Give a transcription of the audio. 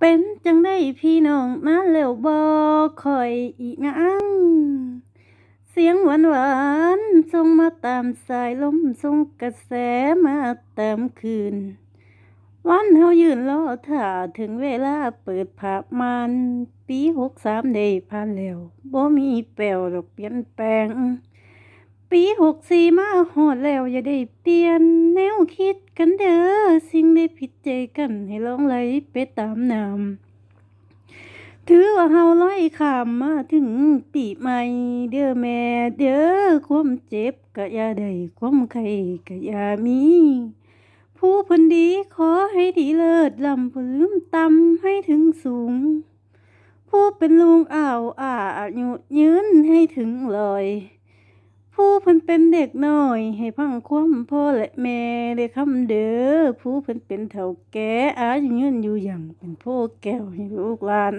เป็นจังได้พี่น้องมาแล้วบ่คอยอีนางเสียงหวานหวานๆส่งมาตามสายลมส่งกระแสมาตามคืน วันเฮายืนรอท่าถึงเวลาเปิดภาพมัน ปีหกสามได้ผ่านแล้วบ่มีแปลวดอกเปลี่ยนแปลง ปีหกสี่มาฮอดแล้วอย่าได้เปลี่ยนแนวคิดกันเด้อสิ่งได้ผิดใจกันให้ลองไหลไปตามน้ำถือว่าเฮาลอยข้ามมาถึงปีใหม่ เด้อแม่เด้อความเจ็บก็อย่าได้ความไข้ก็อย่ามี ผู้พิ่นดีขอให้ดีเลิศลำบ่ลืมต่ำให้ถึงสูง ผู้เป็นลุงอ้าวอายุยืนให้ถึงลอย ผู้เพิ่นเป็นเด็กน้อย ให้พังความพ่อและแม่ได้คำเด้อผู้เพิ่นเป็นเฒ่าแก่อายุยืนอยู่อย่างเป็นโพแก้วให้ลูกหลาน